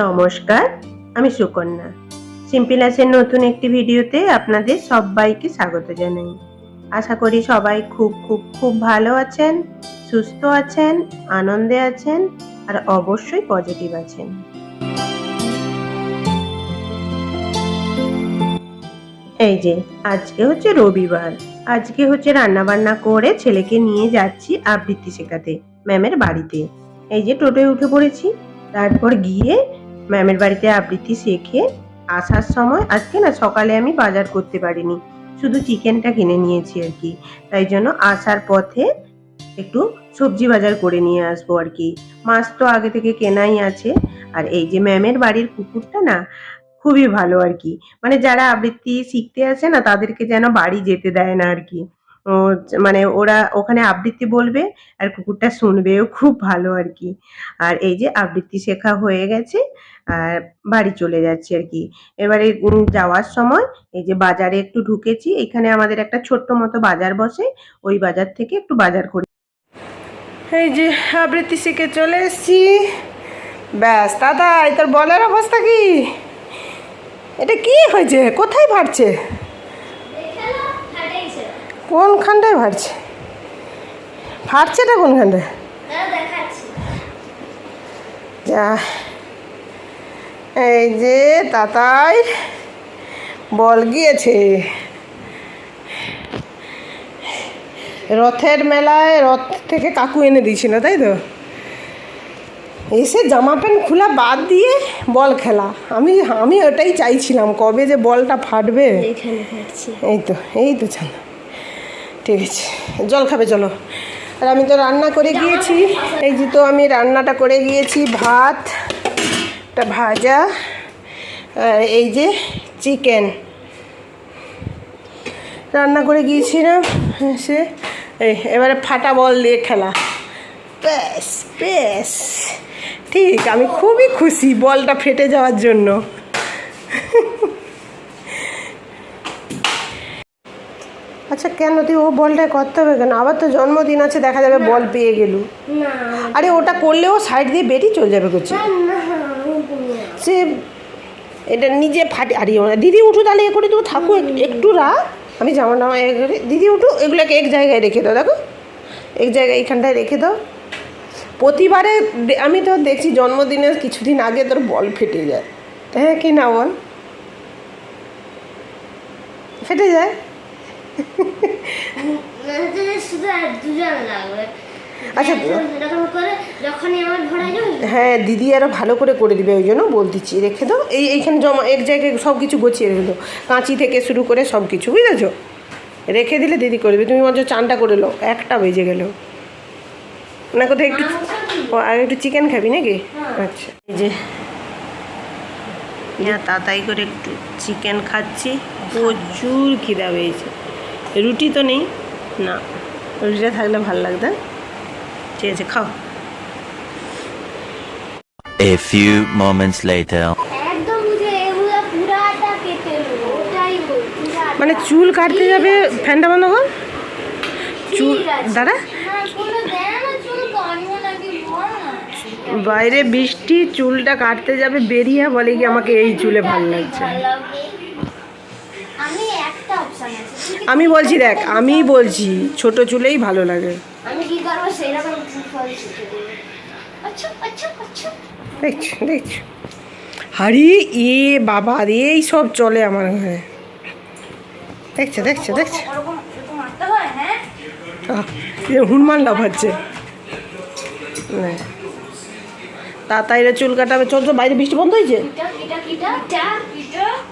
নমস্কার, আমি সুকন্যা। সিম্পিলাসের নতুন একটি ভিডিওতে আপনাদের সবাইকে স্বাগত জানাই। আশা করি সবাই খুব খুব খুব ভালো আছেন, সুস্থ আছেন, আনন্দে আছেন, আর অবশ্যই পজিটিভ আছেন। এই যে, আজকে হচ্ছে রবিবার। আজকে হচ্ছে রান্না বান্না করে ছেলেকে নিয়ে যাচ্ছি আবৃত্তি শেখাতে, ম্যামের বাড়িতে। এই যে টোটোয় উঠে পড়েছি, তারপর গিয়ে ম্যামের বাড়িতে আবৃত্তি শেখে, আসার সময় আজকে না সকালে আমি বাজার করতে পারিনি। শুধু চিকেনটা কিনে নিয়েছি আর কি। তাই জন্য আসার পথে একটু সবজি বাজার করে নিয়ে আসব আর কি। মাছ তো আগে থেকে কেনাই আছে। আর এই যে ম্যামের বাড়ির কুকুরটা না খুবই ভালো আর কি। মানে যারা আবৃত্তি শিখতে আসে না, তাদেরকে যেন বাড়ি যেতে দেয় না আর কি। মানে ওরা ওখানে আবৃত্তি বলবে আর কুকুরটা শুনবেও খুব ভালো আর কি। আর এই যে আবৃত্তি শেখা হয়ে গেছে আর বাড়ি চলে যাচ্ছে আর কি। এবারে যাওয়ার সময় এই যে বাজারে একটু ঢুকেছি, এখানে আমাদের একটা ছোট্ট মতো বাজার বসে, ওই বাজার থেকে একটু বাজার করি। এই যে আবৃত্তি শিখে চলে এসেছি। ব্যাস, দাদা তোর বলার অবস্থা কি? এটা কি হয়েছে? কোথায় ভাড়ছে কোনখানটায় ভাড়ছে? ফাটছেটা কোনখানটায়? যা। এই যে তাতাই বল গিয়েছে। রথের মেলায় রথ থেকে কাকু এনে দিয়েছিল তাই তো? এসে জামা প্যান্ট খোলা বাদ দিয়ে বল খেলা। আমি আমি ওটাই চাইছিলাম কবে যে বলটা ফাটবে। এই তো এই তো ছানা। ঠিক আছে। জল খাবে, চলো। আর আমি তো রান্না করে গিয়েছি। এই যে তো আমি রান্নাটা করে গিয়েছি, ভাত, একটা ভাজা এই যে চিকেন। রান্না করে গিয়েছিলাম সে এই, এবারে ফাটা বল দিয়ে খেলা। ব্যাস ব্যাস। ঠিক, আমি খুবই খুশি বলটা ফেটে যাওয়ার জন্য। আচ্ছা কেন? তুই ও বলটা করতে হবে কেন? আবার তো জন্মদিন আছে দেখা যাবে বল পেয়ে গেলু। আরে ওটা করলেও সাইড দিয়ে বেরিয়ে চলে যাবে করছে। সে এটা নিজে ফাটে আরে দিদি উঠু তাহলে এ করে দেবো থাকো একটু রাখ আমি জামা টামা এ করে দিদি উঠু এগুলোকে এক জায়গায় রেখে দাও দেখো। এক জায়গায় এইখানটায় রেখে দাও। প্রতিবারে আমি তো দেখছি জন্মদিনের কিছুদিন আগে তোর বল ফেটে যায়। হ্যাঁ কি না বল? ফেটে যায় শুধু আর দুজন লাগবে আচ্ছা। হ্যাঁ দিদি আরও ভালো করে করে দিবে, ওই জন্য বলতেছি, রেখে দাও। এই এইখানে জমা, এক জায়গায় সব কিছু গুছিয়ে রেখে দাও। কাঁচি থেকে শুরু করে সব কিছু বুঝেছ? রেখে দিলে দিদি করে দেবে, তুমি বলছো চানটা করে লো একটা বেজে গেল। না, কোথায় একটু ও, আর একটু চিকেন খাবি নাকি? আচ্ছা। এই যে, যা তাড়াতাড়ি করে একটু চিকেন খাচ্ছি, প্রচুর খিদা পেয়েছে। রুটি তো নেই। না। রুটিটা থাকলে ভালো লাগতো। ঠিক আছে খাও। A few moments later. নেব ওটাই বল পুরাটা। মানে চুল কাটতে যাবে ফ্যানটা বন্ধ কর। চুল না বাইরে বৃষ্টি চুলটা কাটতে যাবে বেরিয়ে বলে কি আমাকে এই চুলে ভালো লাগছে। আমি বলছি দেখ আমি বলছি ছোট চুলেই ভালো লাগে। আমি কি করব সেরকম ফল আচ্ছা আচ্ছা আচ্ছা। দেখছি দেখছি। হারি এ বাবা রে এই সব চলে আমার ঘরে। দেখছে দেখছে দেখছে। হনুমান লাফাচ্ছে। নে। তাড়াতাড়ি চুল কাটাবে। চল তো বাইরে বৃষ্টি বন্ধ হয়েছে?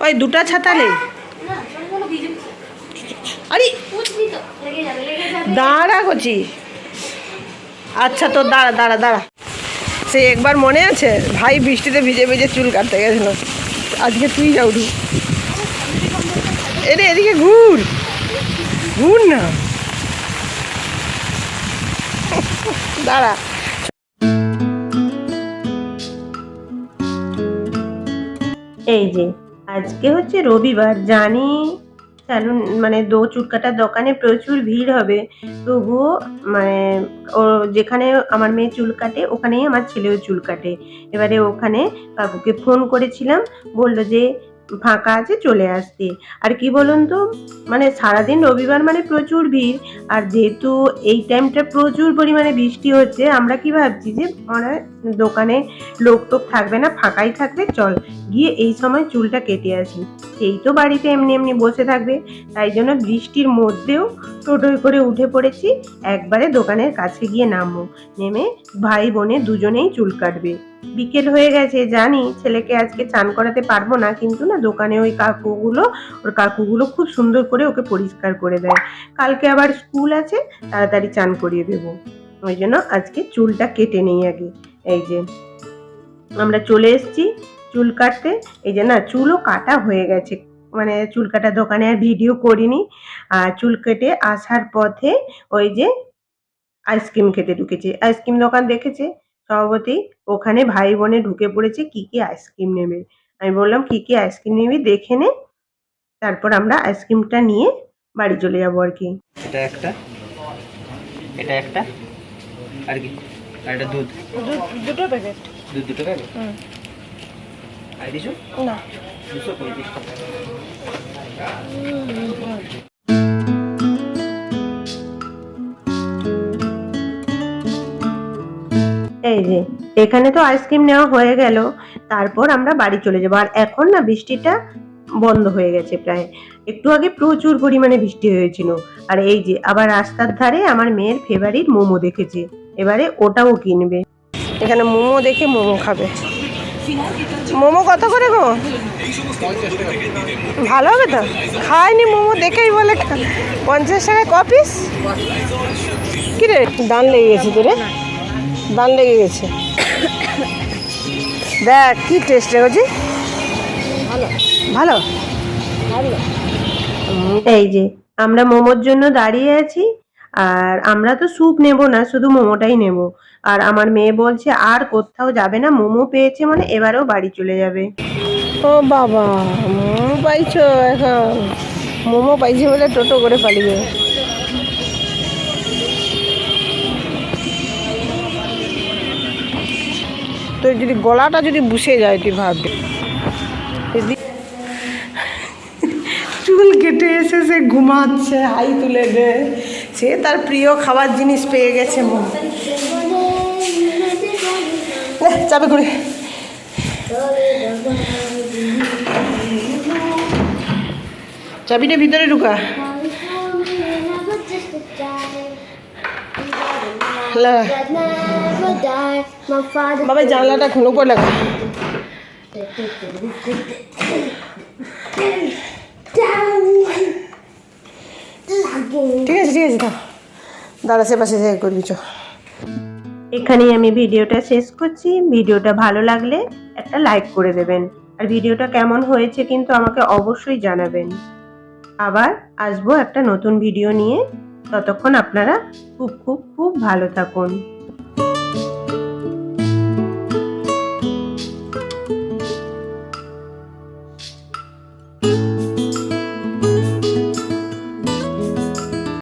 ওই দুটা ছাতা নেই আরে দাঁড়া করছি আচ্ছা তো দাঁড়া দাঁড়া দাঁড়া। সে একবার মনে আছে? ভাই বৃষ্টিতে ভিজে ভিজে চুল কাটতে গেছিল। আজকে তুই যাও উঠু এরে, এদিকে ঘুর। ঘুর না। দাঁড়া। এই যে, আজকে হচ্ছে রবিবার, জানি। স্যালুন মানে দো চুটকাটার দোকানে প্রচুর ভিড় হবে। তবুও মানে ও যেখানে আমার মেয়ে চুল কাটে, ওখানেই আমার ছেলেও চুল কাটে। এবারে ওখানে কাকুকে ফোন করেছিলাম, বলল যে ফাঁকা আছে, চলে আসতে। আর কি বলুন তো মানে সারাদিন রবিবার মানে প্রচুর ভিড়, আর যেহেতু এই টাইমটা প্রচুর পরিমাণে বৃষ্টি হচ্ছে, আমরা কি ভাবছি যে মানে দোকানে লোক টোক থাকবে না, ফাঁকাই থাকবে, চল গিয়ে এই সময় চুলটা কেটে আসি। সেই তো বাড়িতে এমনি এমনি বসে থাকবে, তাই জন্য বৃষ্টির মধ্যেও টোটোয় করে উঠে পড়েছি, একবারে দোকানের কাছে গিয়ে নামবো। নেমে ভাই বোনে দুজনেই চুল কাটবে। বিকেল হয়ে গেছে, জানি ছেলেকে আজকে চান করাতে পারব না, কিন্তু না দোকানে ওই কাকুগুলো, ওর কাকুগুলো খুব সুন্দর করে ওকে পরিষ্কার করে দেয়। কালকে আবার স্কুল আছে, তাড়াতাড়ি চান করিয়ে দেবো। ওই জন্য আজকে চুলটা কেটে নেই আগে। এই যে, আমরা চলে এসেছি চুল কাটতে। এই যে না, চুলও কাটা হয়ে গেছে। মানে চুল কাটার দোকানে আর ভিডিও করিনি। আর চুল কেটে আসার পথে ওই যে আইসক্রিম খেতে ঢুকেছে। আইসক্রিম দোকান দেখেছে? স্বভাবতই ওখানে ভাই বোনে ঢুকে পড়েছে কি কি আইসক্রিম নেবে। আমি বললাম কি কি আইসক্রিম নিবি? দেখে নে। তারপর আমরা আইসক্রিমটা নিয়ে বাড়ি চলে যাব আর কি। এটা একটা। এটা একটা। আর কি? আর এটা দুধ। দুটো প্যাকেট। দুধ দুটো প্যাকেট? আর কিছু? না। দুশো পঁয়ত্রিশ টাকা। এই যে, এখানে তো আইসক্রিম নেওয়া হয়ে গেল। তারপর আমরা বাড়ি চলে যাব। আর এখন না বৃষ্টিটা বন্ধ হয়ে গেছে প্রায়। একটু আগে প্রচুর পরিমাণে বৃষ্টি হয়েছিল। আর এই যে, আবার রাস্তার ধারে আমার মেয়ের ফেভারিট মোমো দেখেছে। এবারে ওটাও কিনবে। এখানে মোমো দেখে মোমো খাবে। মোমো কত করে গো? ভালো হবে তো? খাইনি মোমো, দেখেই বলে পঞ্চাশ টাকা ক পিস কি রে দান লেগে গেছে তোরে? দান লেগে গেছে। দেখ কি টেস্ট রেখেছি ভালো। ভালো? এই যে আমরা মোমোর জন্য দাঁড়িয়ে আছি আর আমরা তো স্যুপ নেব না শুধু মোমোটাই নেব। আর আমার মেয়ে বলছে আর কোথাও যাবে না মোমো পেয়েছে মানে এবারেও বাড়ি চলে যাবে। ও বাবা মোমো পাইছো এখন। মোমো পাইছে বলে টোটো করে পালিয়ে। তোর যদি গলাটা যদি বুসে যায়, তুই ভাববি চুল কেটে এসে সে ঘুমাচ্ছে, হাই তুলে দে। সে তার প্রিয় খাবার জিনিস পেয়ে গেছে মন। চাপে করে চাবিটা ভিতরে ঢুকা। বাবা, জানলাটা খুলে, উপর ঠিক আছে ঠিক আছে, দাও। দাঁড়া সে পাশে করবি চ এখানেই আমি ভিডিওটা শেষ করছি। ভিডিওটা ভালো লাগলে একটা লাইক করে দেবেন। আর ভিডিওটা কেমন হয়েছে কিন্তু আমাকে অবশ্যই জানাবেন। আবার আসব একটা নতুন ভিডিও নিয়ে। ততক্ষণ আপনারা খুব খুব খুব ভালো থাকুন।